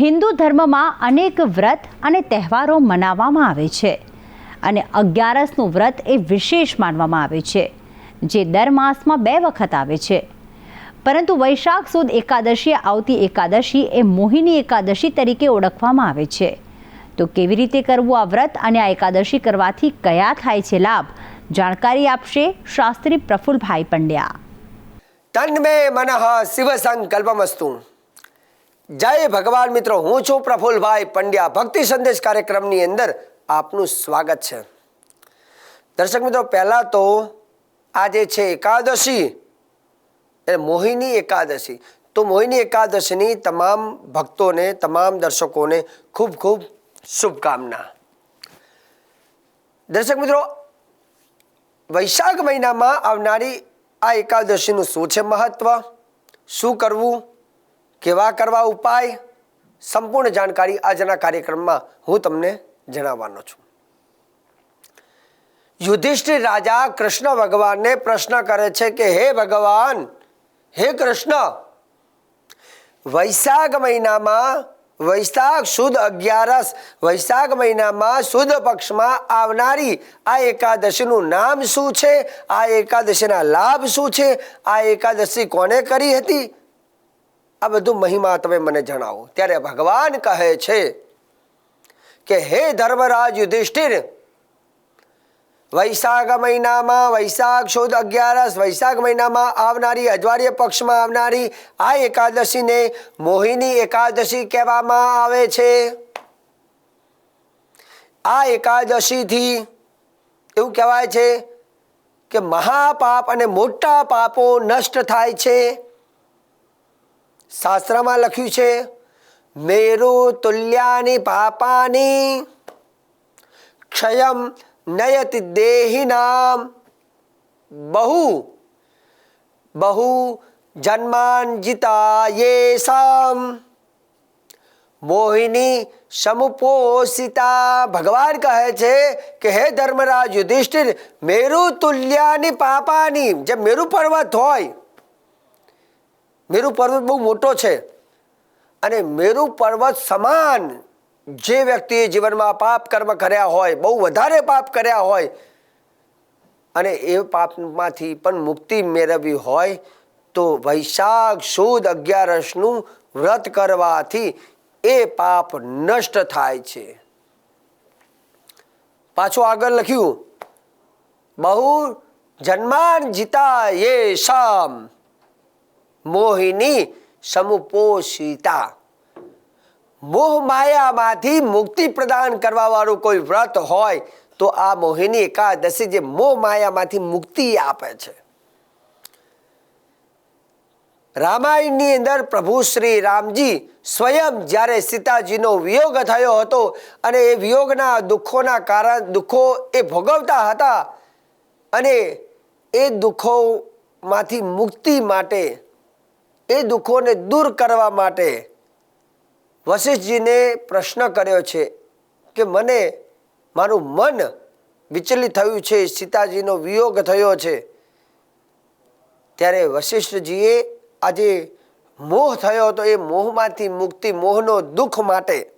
હિન્દુ ધર્મમાં અનેક વ્રત અને તહેવારો મનાવવામાં આવે છે. અને અગિયારસનું વ્રત એ વિશેષ માનવામાં આવે છે, જે દર માસમાં બે વખત આવે છે. પરંતુ વૈશાખ સુદ એકાદશીએ આવતી એકાદશી એ મોહિની એકાદશી તરીકે ઓળખવામાં આવે છે. તો કેવી રીતે કરવું આ વ્રત અને આ એકાદશી કરવાથી કયા થાય છે લાભ? જાણકારી આપશે શાસ્ત્રી પ્રફુલભાઈ પંડ્યા. તન્મે મનઃ શિવ સંકલ્પમસ્તુ. જય ભગવાન મિત્રો, હું છું પ્રફુલભાઈ પંડ્યા. ભક્તિ સંદેશ કાર્યક્રમની અંદર આપનું સ્વાગત છે. દર્શક મિત્રો, પહેલાં તો આ જે છે એકાદશી, એ મોહિની એકાદશી. તો મોહિની એકાદશીની તમામ ભક્તોને, તમામ દર્શકોને ખૂબ ખૂબ શુભકામના. દર્શક મિત્રો, વૈશાખ મહિનામાં આવનારી આ એકાદશીનું શું છે મહત્વ? શું કરવું? કેવા કરવા ઉપાય? સંપૂર્ણ જાણકારી આજના કાર્યક્રમમાં હું તમને જણાવવાનો છું. યુધિષ્ઠિર રાજા કૃષ્ણ ભગવાનને પ્રશ્ન કરે છે કે, હે ભગવાન, હે કૃષ્ણ, વૈશાખ મહિનામાં વૈશાખ સુદ અગિયારસ, વૈશાખ મહિનામાં સુદ પક્ષમાં આવનારી આ એકાદશીનું નામ શું છે? આ એકાદશીના લાભ શું છે? આ એકાદશી કોને કરી હતી? આ બધું મહિમા તમે મને જણાવો. ત્યારે ભગવાન કહે છે કે, હે ધર્મરાજ યુધિષ્ઠિર, વૈશાખ મહિનામાં વૈશાખ સુદ અગિયારસ, વૈશાખ મહિનામાં આવનારી અજવાળીય પક્ષમાં આવનારી આ એકાદશીને મોહિની એકાદશી કહેવામાં આવે છે. આ એકાદશીથી એવું કહેવાય છે કે મહાપાપ અને મોટા પાપો નષ્ટ થાય છે. શાસ્ત્રમાં લખ્યું છે, મેરુ તુલ્યાની પાપાની ક્ષયમ નયતિ દેહિનામ બહુ બહુ જન્માંજિતા યેસામ મોહિની સમુપોષિતા. ભગવાન કહે છે કે, હે ધર્મરાજ યુધિષ્ઠિર, મેરુ તુલ્યાની પાપાની, જે મેરુ પર્વત હોય મેરુ પર્વત બહુ મોટો છે. અને મેરુ પર્વત સમાન જે વ્યક્તિએ જીવનમાં પાપ કર્મ કર્યા હોય, બહુ વધારે પાપ કર્યા હોય, અને એ પાપમાંથી પણ મુક્તિ મેળવવી હોય, તો વૈશાખ સુદ અગિયારસનું વ્રત કરવાથી એ પાપ નષ્ટ થાય છે. પાછું આગળ લખ્યું. બહુ જન્માન જીતા યે શામ મોહિની સમુપોષિતા. મોહ માયામાંથી મુક્તિ પ્રદાન કરવા વાળું કોઈ વ્રત હોય તો આ મોહિની એકાદશી જે મોહ માયામાંથી મુક્તિ આપે છે. રામાયણની અંદર પ્રભુ શ્રી રામજી સ્વયં જ્યારે સીતાજીનો વિયોગ થયો હતો અને એ વિયોગના દુઃખોના કારણ, દુઃખો એ ભોગવતા હતા અને એ દુઃખોમાંથી મુક્તિ માટે એ દુઃખોને દૂર કરવા માટે વશિષ્ઠજીને પ્રશ્ન કર્યો છે કે મને મારું મન વિચલિત થયું છે, સીતાજીનો વિયોગ થયો છે. ત્યારે વશિષ્ઠજીએ આજે મોહ થયો હતો, એ મોહમાંથી મુક્તિ, મોહનો દુઃખ માટે.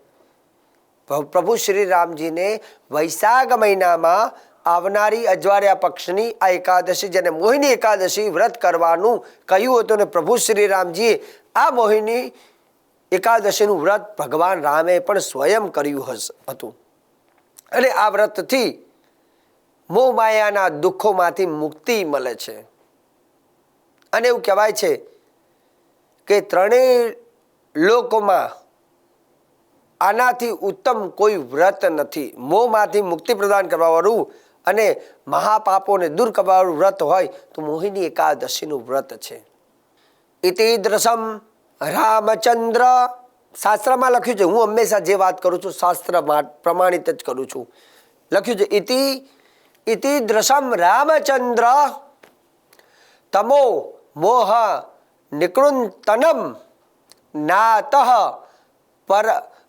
પ્રભુ શ્રી રામજીને વૈશાખ મહિનામાં આવનારી અજવાળિયા પક્ષની આ એકાદશી જેને મોહિની એકાદશી વ્રત કરવાનું કહ્યું હતું અને પ્રભુ શ્રી રામજીએ આ મોહિની એકાદશીનું વ્રત ભગવાન રામે પણ સ્વયં કર્યું હતું. અને આ વ્રતથી મોહ માયાના દુઃખોમાંથી મુક્તિ મળે છે. અને એવું કહેવાય છે કે ત્રણેય લોકોમાં આનાથી ઉત્તમ કોઈ વ્રત નથી. મોંમાંથી મુક્તિ પ્રદાન કરવાવાળું અને મહાપાપોને દૂર કરવાનું વ્રત હોય તો મોહિની એકાદશીનું વ્રત છે. ઇતિ દ્રસમ રામચંદ્ર. શાસ્ત્રમાં લખ્યું છે, હું હંમેશા જે વાત કરું છું, શાસ્ત્ર પ્રમાણિત જ કરું છું. લખ્યું છે, ઇતિ ઇતિ દ્રસમ રામચંદ્ર. તમો મોહ નિકૃંતનમ નાત પર,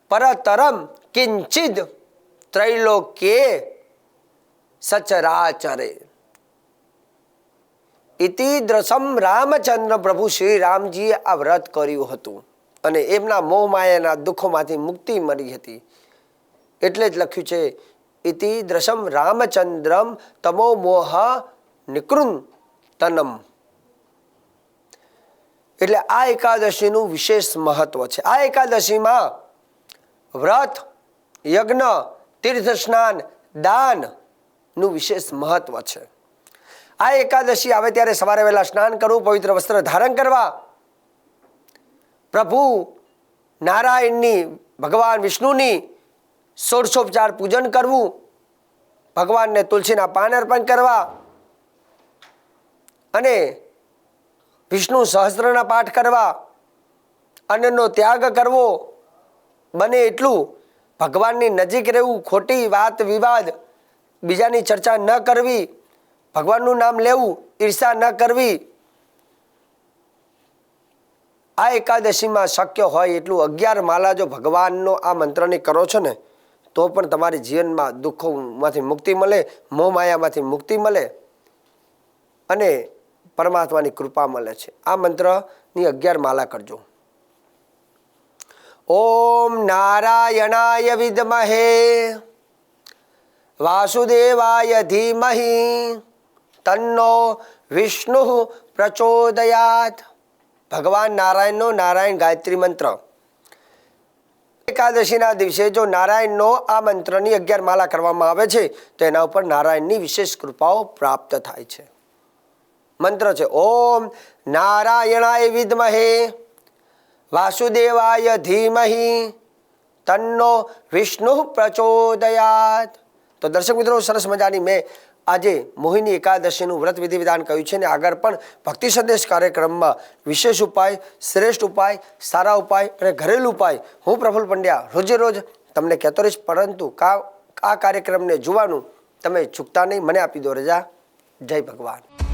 પરતરમ કિંચિદ ત્રૈલોક્યે સચરાચરે ઇતિ દ્રસમ રામચંદ્ર પ્રભુ શ્રી રામજીએ આ વ્રત કર્યું હતું અને એમના મોહ માયાના દુઃખોમાંથી મુક્તિ મળી હતી એટલે જ લખ્યું છે ઇતિ દ્રશમ રામચંદ્રમ તમો મોહ નિકૃંતનમ એટલે આ એકાદશીનું વિશેષ મહત્વ છે આ એકાદશીમાં વ્રત યજ્ઞ તીર્થ સ્નાન દાન નું વિશેષ મહત્વ છે. આ એકાદશી આવે ત્યારે સવારે વહેલા સ્નાન કરવું, પવિત્ર વસ્ત્ર ધારણ કરવા. પ્રભુ નારાયણની, ભગવાન વિષ્ણુની ષોડશોપચાર પૂજન કરવું, ભગવાનને તુલસીના પાન અર્પણ કરવા અને વિષ્ણુ સહસ્ત્રના પાઠ કરવા, અન્નનો ત્યાગ કરવો. બને એટલું ભગવાનની નજીક રહેવું ખોટી વાત, વિવાદ બીજાની ચર્ચા ન કરવી, ભગવાનનું નામ લેવું ઈર્ષા ન કરવી, આ એકાદશીમાં શક્ય હોય એટલું અગિયાર માલા જો ભગવાનનો આ મંત્રને કરો છો ને, તો પણ તમારી જીવનમાં દુઃખોમાંથી મુક્તિ મળે મોહ માયામાંથી મુક્તિ મળે અને પરમાત્માની કૃપા મળે છે. આ મંત્રની અગિયાર માલા કરજો. ઓમ નારાયણાય વિદ્મહે. વાસુદેવાય ધીમહિ તન્નો વિષ્ણુ પ્રચોદયાત ભગવાન નારાયણનો નારાયણ ગાયત્રી મંત્ર એકાદશીના દિવસે જો નારાયણનો આ મંત્રની અગિયાર માલા કરવામાં આવે છે તો એના ઉપર નારાયણની વિશેષ કૃપાઓ પ્રાપ્ત થાય છે મંત્ર છે ઓમ નારાયણાય વિદ્મહે વાસુદેવાય ધીમહિ તન્નો વિષ્ણુ પ્રચોદયાત તો દર્શક મિત્રો, સરસ મજાની મેં આજે મોહિની એકાદશીનું વ્રત વિધિ વિધાન કહ્યું છે ને આગળ પણ ભક્તિ સંદેશ કાર્યક્રમમાં વિશેષ ઉપાય, શ્રેષ્ઠ ઉપાય, સારા ઉપાય અને ઘરેલું ઉપાય હું પ્રફુલ પંડ્યા રોજે રોજ તમને કહેતો રહીશ, પરંતુ કા, આ કાર્યક્રમને જોવાનું તમે ચૂકતા નહીં, મને આપી દો રજા. જય ભગવાન.